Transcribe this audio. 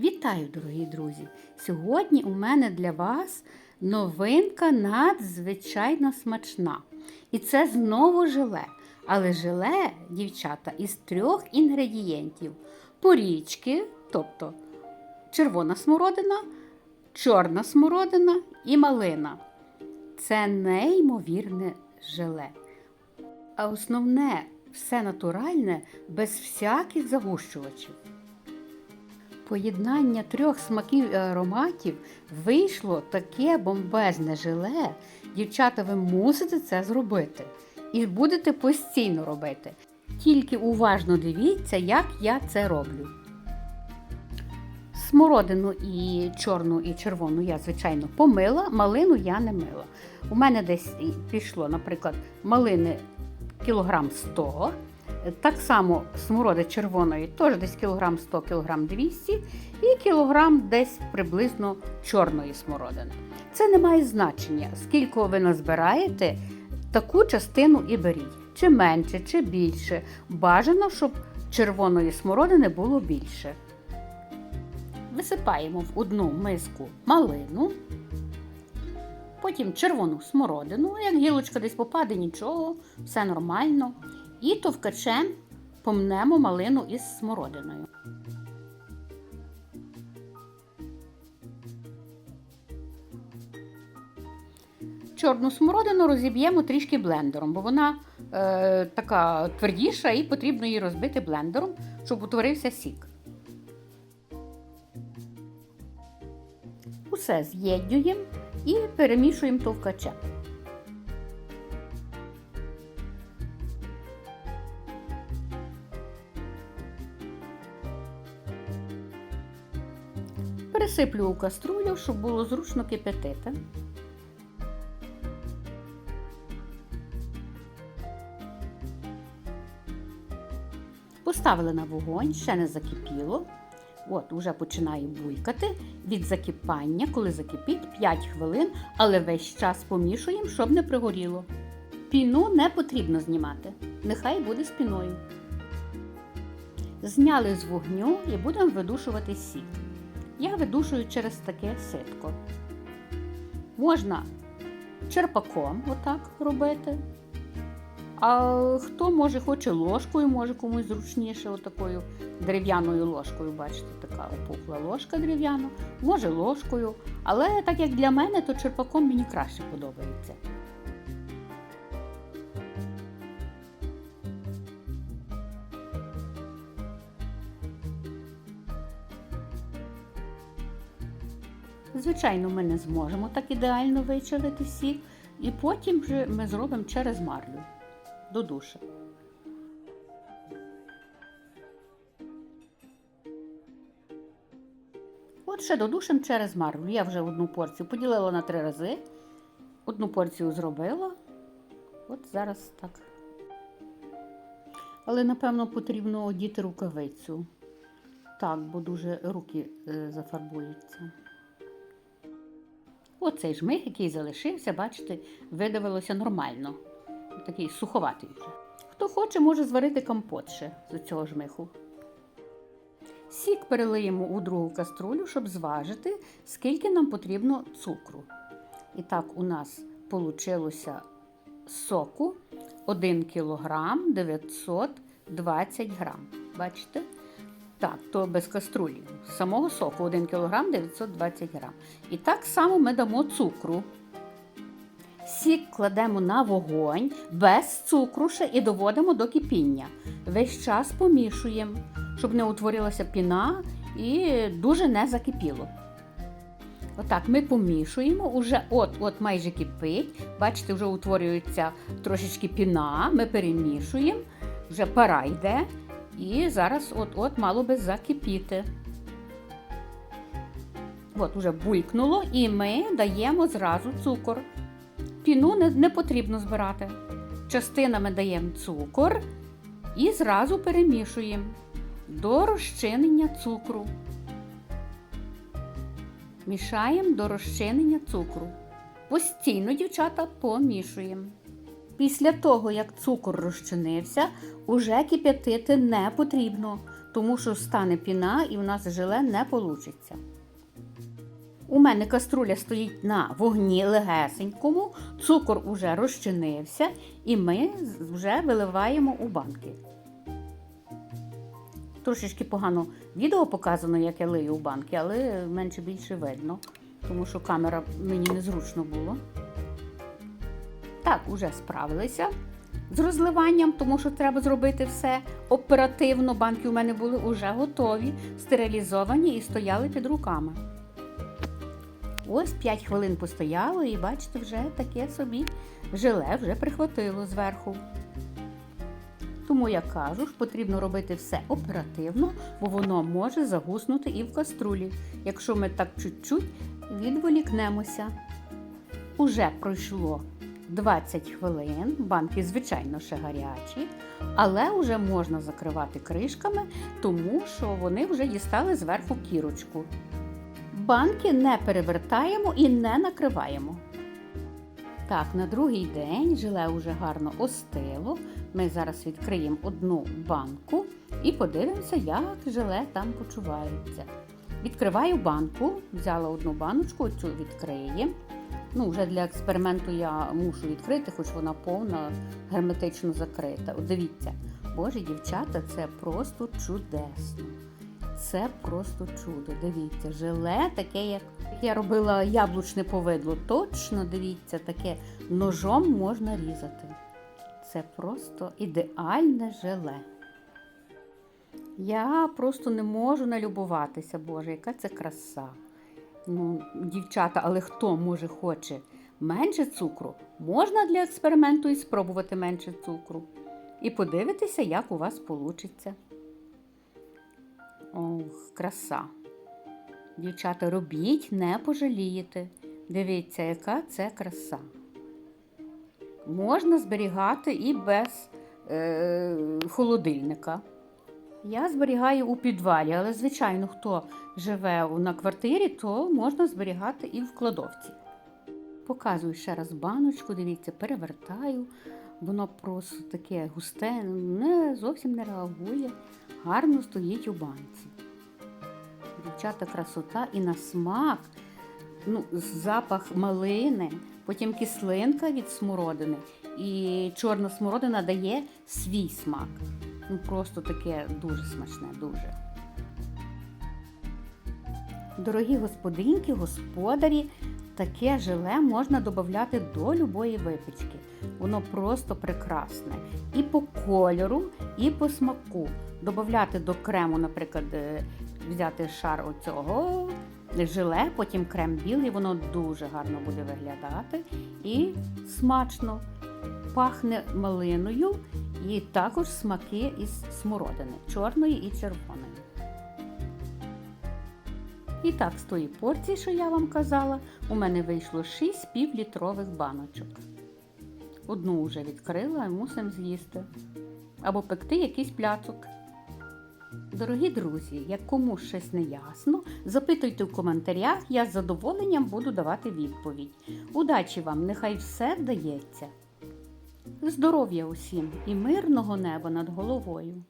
Вітаю, дорогі друзі! Сьогодні у мене для вас новинка надзвичайно смачна. І це знову желе. Але желе, дівчата, із трьох інгредієнтів: порічки, тобто червона смородина, чорна смородина і малина. Це неймовірне желе. А основне все натуральне без всяких загущувачів. Поєднання трьох смаків і ароматів вийшло таке бомбезне желе. Дівчата, ви мусите це зробити. І будете постійно робити. Тільки уважно дивіться, як я це роблю. Смородину і чорну і червону я, звичайно, помила, малину я не мила. У мене десь пішло, наприклад, малини кілограм 100 так само смороди червоної, теж десь кілограм 100, кілограм 200 і кілограм десь приблизно чорної смородини. Це не має значення, скільки ви назбираєте, таку частину і беріть. Чи менше, чи більше. Бажано, щоб червоної смородини було більше. Висипаємо в одну миску малину, потім червону смородину, як гілочка десь попаде, нічого, все нормально. І товкачем помнемо малину із смородиною. Чорну смородину розіб'ємо трішки блендером, бо вона е, така твердіша і потрібно її розбити блендером, щоб утворився сік. Усе з'єднюємо і перемішуємо товкачем. Пересиплю у каструлю, щоб було зручно кипятити. Поставили на вогонь, ще не закипіло. От, уже починає буйкати від закипання, коли закипить 5 хвилин, але весь час помішуємо, щоб не пригоріло. Піну не потрібно знімати, нехай буде з піною. Зняли з вогню і будемо видушувати сік. Я видушую через таке ситко. Можна черпаком отак робити. А хто може хоче ложкою, може комусь зручніше, отакою дерев'яною ложкою, бачите, така опухла ложка дерев'яна, може ложкою. Але так як для мене, то черпаком мені краще подобається. Звичайно, ми не зможемо так ідеально вичавити сік, і потім вже ми зробимо через марлю до душа. От ще додушимо через марлю. Я вже одну порцію поділила на три рази. Одну порцію зробила. От зараз так. Але, напевно, потрібно одіти рукавицю. Так, бо дуже руки е, зафарбуються. Оцей жмих, який залишився, бачите, видавилося нормально. Такий суховатий вже. Хто хоче, може зварити компот ще з цього жмиху. Сік перелиємо у другу каструлю, щоб зважити, скільки нам потрібно цукру. І так, у нас вийшло соку 1 кг 920 грам. Бачите? Так, то без каструлі. З самого соку 1 кг 920 г. І так само ми дамо цукру. Сік кладемо на вогонь без цукру ще і доводимо до кипіння. Весь час помішуємо, щоб не утворилася піна і дуже не закипіло. Отак ми помішуємо, уже от-от майже кипить. Бачите, вже утворюється трошечки піна, ми перемішуємо, вже пара йде. І зараз от-от мало би закипіти. От, уже булькнуло, і ми даємо зразу цукор. Піну не, не потрібно збирати. Частинами даємо цукор і зразу перемішуємо до розчинення цукру. Мішаємо до розчинення цукру. Постійно, дівчата, помішуємо. Після того, як цукор розчинився, уже кип'ятити не потрібно. тому що стане піна і в нас желе не вийде. У мене каструля стоїть на вогні легесенькому, цукор уже розчинився, і ми вже виливаємо у банки. Трошечки погано відео показано, як я лию у банки, але менше більше видно, тому що камера мені незручно було. Так, уже справилися з розливанням, тому що треба зробити все оперативно. Банки у мене були вже готові, стерилізовані і стояли під руками. Ось 5 хвилин постояло, і бачите, вже таке собі желе вже прихватило зверху. Тому я кажу, що потрібно робити все оперативно, бо воно може загуснути і в каструлі, якщо ми так чуть-чуть відволікнемося. Уже пройшло 20 хвилин, банки, звичайно, ще гарячі, але вже можна закривати кришками, тому що вони вже дістали зверху кірочку. Банки не перевертаємо і не накриваємо. Так, на другий день желе вже гарно остило. Ми зараз відкриємо одну банку і подивимося, як желе там почувається. Відкриваю банку, взяла одну баночку, цю відкриємо. Ну, вже для експерименту я мушу відкрити, хоч вона повна, герметично закрита. От дивіться, боже, дівчата, це просто чудесно. Це просто чудо. Дивіться, желе таке, як я робила яблучне повидло. Точно дивіться, таке ножом можна різати. Це просто ідеальне желе. Я просто не можу налюбуватися, Боже, яка це краса. Ну, дівчата, але хто може хоче менше цукру, можна для експерименту і спробувати менше цукру. І подивитися, як у вас вийде. Ох, краса. Дівчата, робіть, не пожалієте. Дивіться, яка це краса. Можна зберігати і без е, холодильника. Я зберігаю у підвалі, але, звичайно, хто живе на квартирі, то можна зберігати і в кладовці. Показую ще раз баночку, дивіться, перевертаю. Воно просто таке густе, не зовсім не реагує, гарно стоїть у банці. Дівчата, красота і на смак, ну, запах малини, потім кислинка від смородини. І чорна смородина дає свій смак. Ну, просто таке дуже смачне, дуже. Дорогі господинки, господарі, таке желе можна додати до любої випічки. Воно просто прекрасне. І по кольору, і по смаку. Добавляти до крему, наприклад, е, взяти шар оцього желе, потім крем білий, воно дуже гарно буде виглядати і смачно. Пахне малиною і також смаки із смородини, чорної і червоної. І так, з тої порції, що я вам казала, у мене вийшло 6 півлітрових баночок. Одну вже відкрила і мусимо з'їсти. Або пекти якийсь пляцок. Дорогі друзі, як комусь щось не ясно, запитуйте в коментарях, я з задоволенням буду давати відповідь. Удачі вам, нехай все вдається! Здоров'я усім і мирного неба над головою!